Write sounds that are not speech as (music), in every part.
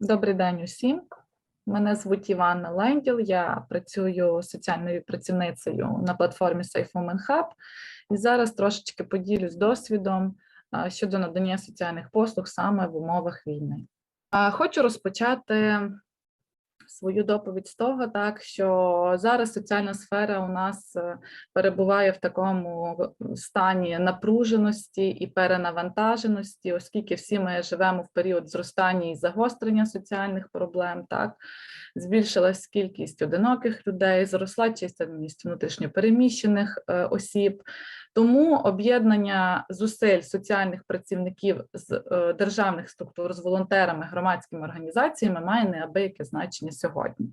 Добрий день усім. Мене звуть Іванна Ленділ. Я працюю соціальною працівницею на платформі Safe Women Hub. І зараз трошечки поділюсь досвідом щодо надання соціальних послуг саме в умовах війни. Хочу розпочати свою доповідь з того, так що зараз соціальна сфера у нас е, перебуває в такому стані напруженості і перенавантаженості, оскільки всі ми живемо в період зростання і загострення соціальних проблем, так збільшилась кількість одиноких людей, зросла чисельність внутрішньопереміщених е, осіб. Тому об'єднання зусиль соціальних працівників з е, державних структур з волонтерами, громадськими організаціями має неабияке значення сьогодні.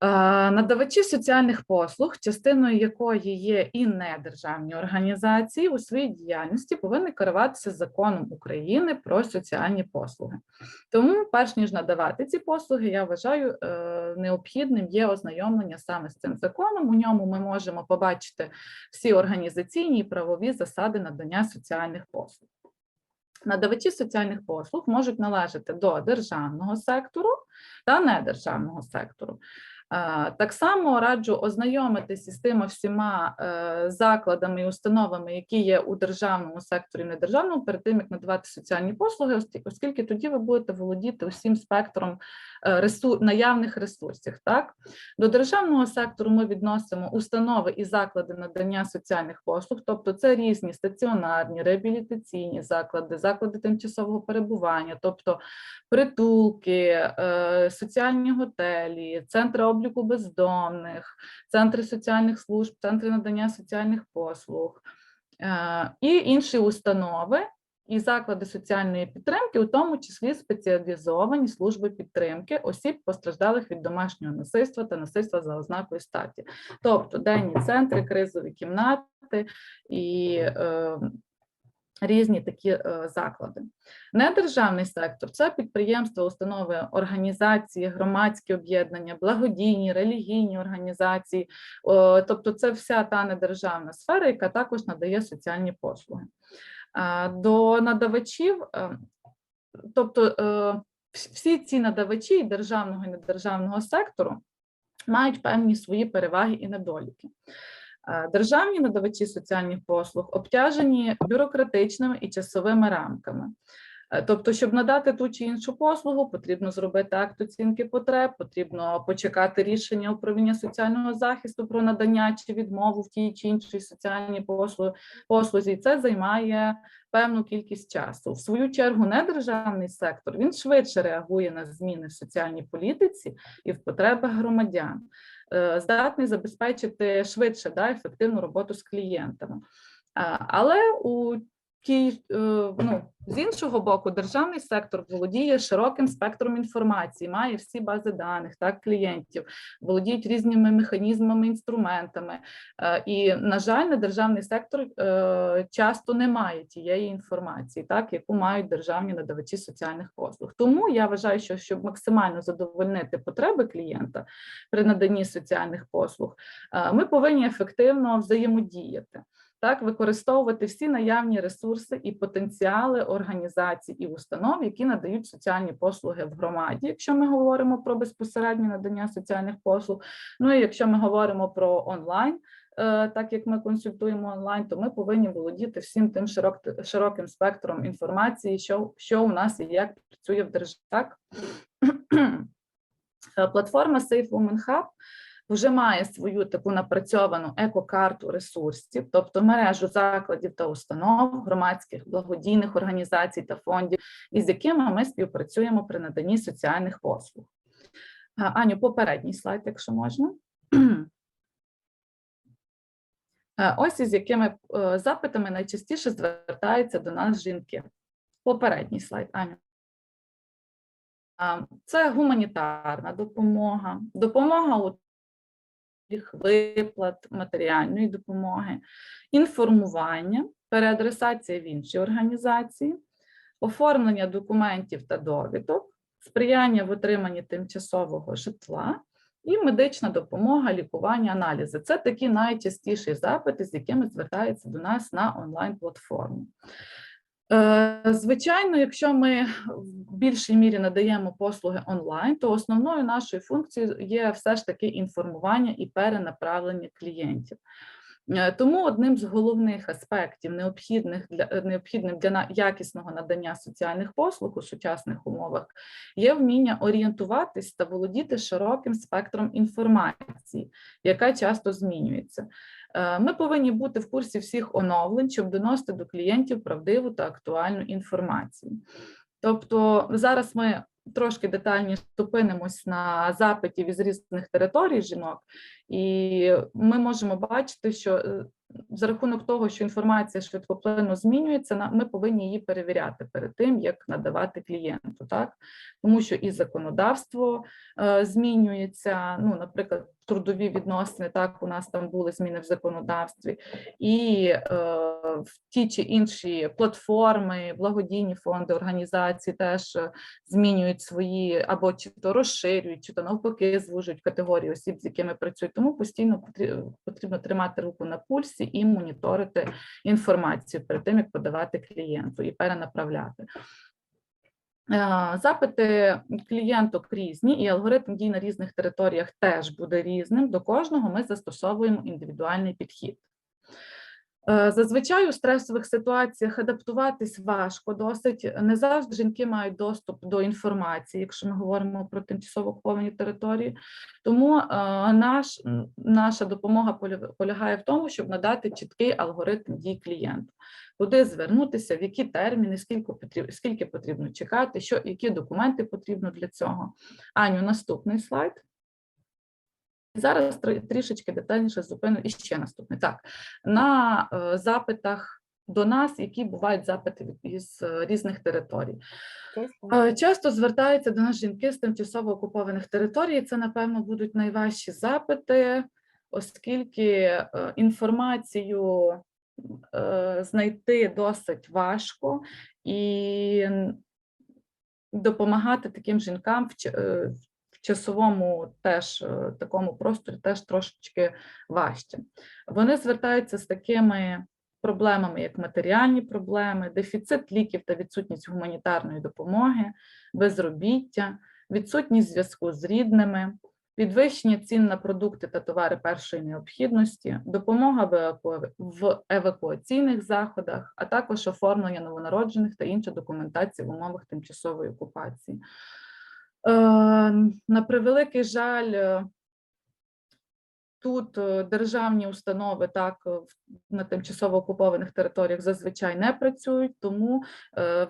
Е, Надавачі соціальних послуг, частиною якої є і недержавні організації, у своїй діяльності повинні керуватися законом України про соціальні послуги. Тому, перш ніж надавати ці послуги, я вважаю е, необхідним є ознайомлення саме з цим законом. У ньому ми можемо побачити всі організаційні і правові засади надання соціальних послуг. Надавачі соціальних послуг можуть належати до державного сектору та недержавного сектору. Так само раджу ознайомитися з тими всіма е, закладами і установами, які є у державному секторі, і недержавному, перед тим як надавати соціальні послуги, оскільки тоді ви будете володіти усім спектром е, ресур... наявних ресурсів. Так до державного сектору ми відносимо установи і заклади надання соціальних послуг, тобто це різні стаціонарні, реабілітаційні заклади, заклади тимчасового перебування, тобто притулки, е, соціальні готелі, центри обліку бездомних, центри соціальних служб, центри надання соціальних послуг е, і інші установи. І заклади соціальної підтримки, у тому числі спеціалізовані служби підтримки осіб, постраждалих від домашнього насильства та насильства за ознакою статі, тобто денні центри, кризові кімнати і е, різні такі е, заклади. Недержавний сектор це підприємства, установи, організації, громадські об'єднання, благодійні, релігійні організації, тобто це вся та недержавна сфера, яка також надає соціальні послуги. До надавачів, е, тобто е, всі ці надавачі державного і недержавного сектору мають певні свої переваги і недоліки. Е, Державні надавачі соціальних послуг обтяжені бюрократичними і часовими рамками. Е, Тобто, щоб надати ту чи іншу послугу, потрібно зробити акт оцінки потреб, потрібно почекати рішення управління соціального захисту про надання чи відмову в тій чи іншій соціальній послузі. І це займає певну кількість часу. В свою чергу, недержавний сектор він швидше реагує на зміни в соціальній політиці і в потребах громадян, е, здатний забезпечити швидше да, ефективну роботу з клієнтами. Але у тій, е, ну, з іншого боку, державний сектор володіє широким спектром інформації, має всі бази даних, так, клієнтів, володіють різними механізмами, інструментами. Е, І, на жаль, недержавний сектор е, часто не має тієї інформації, так, яку мають державні надавачі соціальних послуг. Тому я вважаю, що щоб максимально задовольнити потреби клієнта при наданні соціальних послуг, ми повинні ефективно взаємодіяти так використовувати всі наявні ресурси і потенціали організацій і установ, які надають соціальні послуги в громаді, якщо ми говоримо про безпосереднє надання соціальних послуг. Ну і якщо ми говоримо про онлайн. е, Так як ми консультуємо онлайн, то ми повинні володіти всім тим широк, широким спектром інформації, що, що у нас і як працює в державі. (clears throat) Е, Платформа Safe Women Hub вже має свою таку напрацьовану екокарту ресурсів, тобто мережу закладів та установ, громадських благодійних організацій та фондів, із якими ми співпрацюємо при наданні соціальних послуг. Аню, попередній слайд, якщо можна. (clears throat) Ось із якими е, запитами найчастіше звертаються до нас жінки. Попередній слайд, Аню. Це гуманітарна допомога, допомога у виплат, матеріальної допомоги, інформування, переадресація в інші організації, оформлення документів та довідок, сприяння в отриманні тимчасового житла і медична допомога, лікування, аналізи. Це такі найчастіші запити, з якими звертаються до нас на онлайн-платформу. Е, Звичайно, якщо ми в більшій мірі надаємо послуги онлайн, то основною нашою функцією є все ж таки інформування і перенаправлення клієнтів. Е, Тому одним з головних аспектів, необхідних для е, необхідним для якісного надання соціальних послуг у сучасних умовах, є вміння орієнтуватись та володіти широким спектром інформації, яка часто змінюється. Е, Ми повинні бути в курсі всіх оновлень, щоб доносити до клієнтів правдиву та актуальну інформацію. Тобто зараз ми трошки детальніше зупинимось на запитів із різних територій жінок, і ми можемо бачити, що е, за рахунок того, що інформація швидкоплинно змінюється, ми повинні її перевіряти перед тим, як надавати клієнту, так тому що і законодавство е, змінюється. Ну, наприклад, трудові відносини, так у нас там були зміни в законодавстві, і е, в ті чи інші платформи, благодійні фонди, організації теж е, змінюють свої або чи то розширюють, чи то навпаки звужують категорії осіб, з якими працюють. Тому постійно потрібно тримати руку на пульсі і моніторити інформацію перед тим, як подавати клієнту і перенаправляти. Е, Запити клієнток різні, і алгоритм дій на різних територіях теж буде різним. До кожного ми застосовуємо індивідуальний підхід. Е, Зазвичай у стресових ситуаціях адаптуватись важко досить. Не завжди жінки мають доступ до інформації, якщо ми говоримо про тимчасово окуповані території. Тому е, наш, наша допомога поля- полягає в тому, щоб надати чіткий алгоритм дій клієнту, куди звернутися, в які терміни, скільки потрібно, скільки потрібно чекати, що, які документи потрібно для цього. Аню, наступний слайд. Зараз трішечки детальніше зупиню і ще наступний. Так, на е, запитах до нас, які бувають запити із е, різних територій. Е, Часто звертаються до нас жінки з тимчасово окупованих територій. Це, напевно, будуть найважчі запити, оскільки інформацію знайти досить важко і допомагати таким жінкам часовому теж е, такому просторі теж трошечки важче. Вони звертаються з такими проблемами, як матеріальні проблеми, дефіцит ліків та відсутність гуманітарної допомоги, безробіття, відсутність зв'язку з рідними, підвищення цін на продукти та товари першої необхідності, допомога в евакуаційних заходах, а також оформлення новонароджених та інша документація в умовах тимчасової окупації. Е, На превеликий жаль, е, Тут е, державні установи так на тимчасово окупованих територіях зазвичай не працюють, тому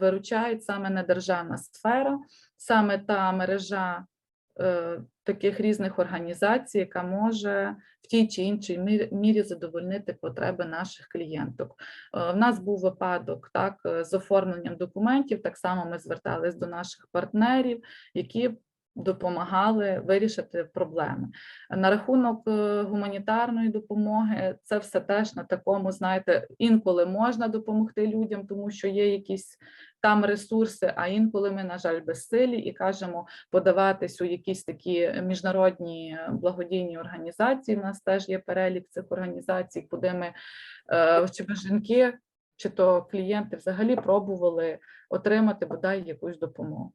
виручають саме недержавна сфера, саме та мережа таких різних організацій, яка може в тій чи іншій мірі- мірі задовольнити потреби наших клієнток. Е, В нас був випадок так е, з оформленням документів. Так само ми звертались до наших партнерів, які допомагали вирішити проблеми. На рахунок е, гуманітарної допомоги, це все теж на такому, знаєте, інколи можна допомогти людям, тому що є якісь там ресурси, а інколи ми, на жаль, безсилі і кажемо подаватись у якісь такі міжнародні благодійні організації. У нас теж є перелік цих організацій, куди ми е, щоб жінки чи то клієнти взагалі пробували отримати бодай якусь допомогу.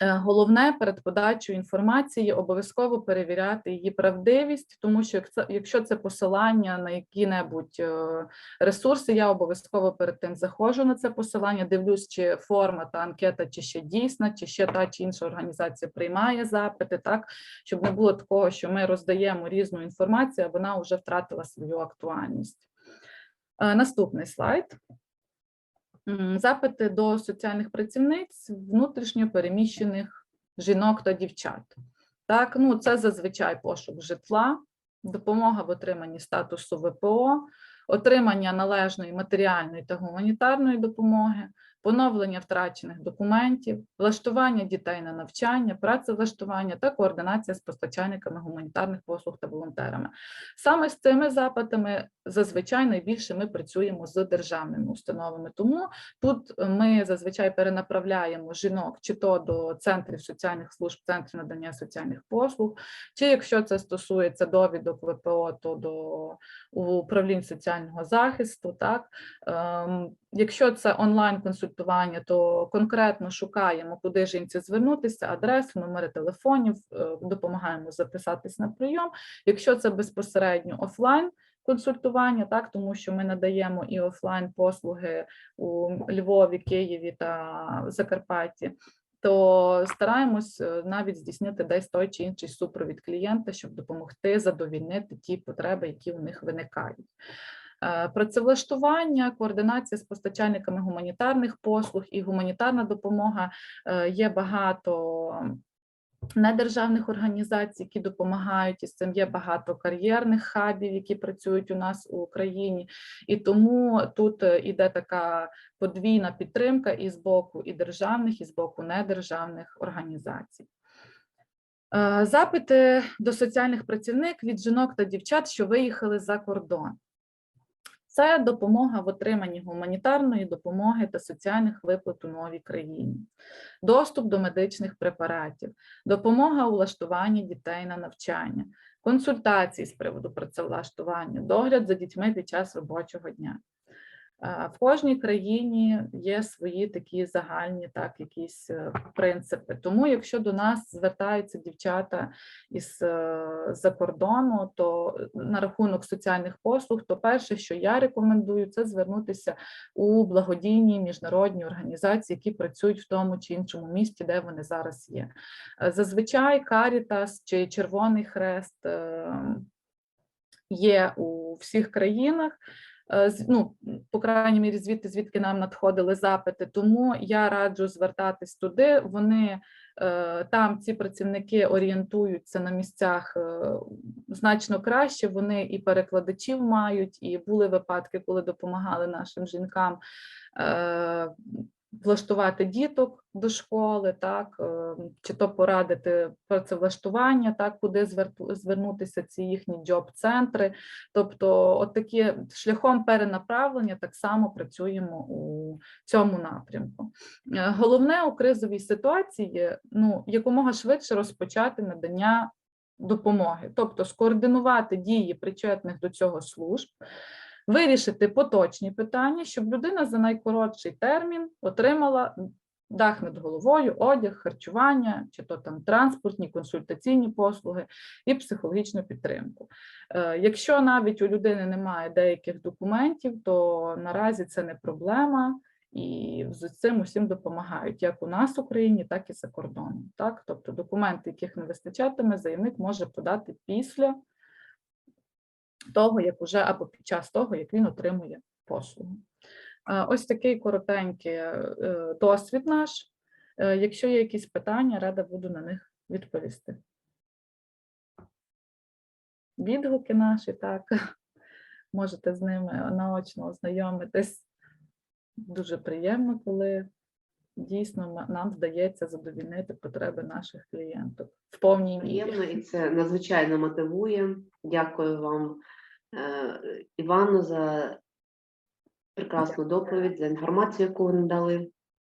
Е, Головне перед подачею інформації обов'язково перевіряти її правдивість, тому що якщо це посилання на які-небудь е, ресурси, я обов'язково перед тим заходжу на це посилання, дивлюсь, чи форма та анкета, чи ще дійсна, чи ще та чи інша організація приймає запити, так щоб не було такого, що ми роздаємо різну інформацію, а вона вже втратила свою актуальність. Е, Наступний слайд. Запити до соціальних працівниць внутрішньо переміщених жінок та дівчат. Так, ну це зазвичай пошук житла, допомога в отриманні статусу ВПО, отримання належної матеріальної та гуманітарної допомоги, поновлення втрачених документів, влаштування дітей на навчання, працевлаштування та координація з постачальниками гуманітарних послуг та волонтерами. Саме з цими запитами зазвичай найбільше ми працюємо з державними установами. Тому тут ми зазвичай перенаправляємо жінок чи то до центрів соціальних служб, центрів надання соціальних послуг, чи якщо це стосується довідок ВПО, то до управлінь соціального захисту. Так Ем, якщо це онлайн-консультування, то конкретно шукаємо, куди жінці звернутися, адресу, номери телефонів, е, допомагаємо записатись на прийом. Якщо це безпосередньо офлайн. Консультування, так, тому що ми надаємо і офлайн послуги у Львові, Києві та Закарпатті, то стараємось е, навіть здійснити десь той чи інший супровід клієнта, щоб допомогти задовільнити ті потреби, які у них виникають. Е, Працевлаштування, координація з постачальниками гуманітарних послуг і гуманітарна допомога е, є багато недержавних організацій, які допомагають із цим. Є багато кар'єрних хабів, які працюють у нас у Україні, і тому тут е, іде така подвійна підтримка і з боку і державних, і з боку недержавних організацій. Запити до соціальних працівник від жінок та дівчат, що виїхали за кордон. Це допомога в отриманні гуманітарної допомоги та соціальних виплат у новій країні, доступ до медичних препаратів, допомога у влаштуванні дітей на навчання, консультації з приводу працевлаштування, догляд за дітьми під час робочого дня. Е, В кожній країні є свої такі загальні так, якісь е, принципи. Тому, якщо до нас звертаються дівчата із е, за кордону, то на рахунок соціальних послуг, то перше, що я рекомендую, це звернутися у благодійні міжнародні організації, які працюють в тому чи іншому місті, де вони зараз є. Зазвичай Карітас чи Червоний Хрест е, є у всіх країнах. Е, Ну, по крайній мірі, звідти, звідки нам надходили запити. Тому я раджу звертатись туди. Вони е, там ці працівники орієнтуються на місцях е, значно краще. Вони і перекладачів мають, і були випадки, коли допомагали нашим жінкам. Влаштувати діток до школи, так е, чи то порадити працевлаштування, так куди звернутися ці їхні джоб-центри. Тобто, от такі шляхом перенаправлення так само працюємо у цьому напрямку. Е, Головне у кризовій ситуації ну якомога швидше розпочати надання допомоги, тобто скоординувати дії причетних до цього служб. Вирішити поточні питання, щоб людина за найкоротший термін отримала дах над головою, одяг, харчування, чи то там транспортні, консультаційні послуги і психологічну підтримку. Е, Якщо навіть у людини немає деяких документів, то наразі це не проблема, і з цим усім допомагають як у нас в Україні, так і за кордоном. Так, тобто документи, яких не вистачатиме, заявник може подати після того, як уже або під час того, як він отримує послугу. Ось такий коротенький е, досвід наш. Е, Якщо є якісь питання, рада буду на них відповісти. Відгуки наші, так, можете з ними наочно ознайомитись. Дуже приємно, коли дійсно нам вдається задовільнити потреби наших клієнток в повній мірі. Приємно і це надзвичайно мотивує. Дякую вам, Івану, за прекрасну доповідь, за інформацію, яку ви надали.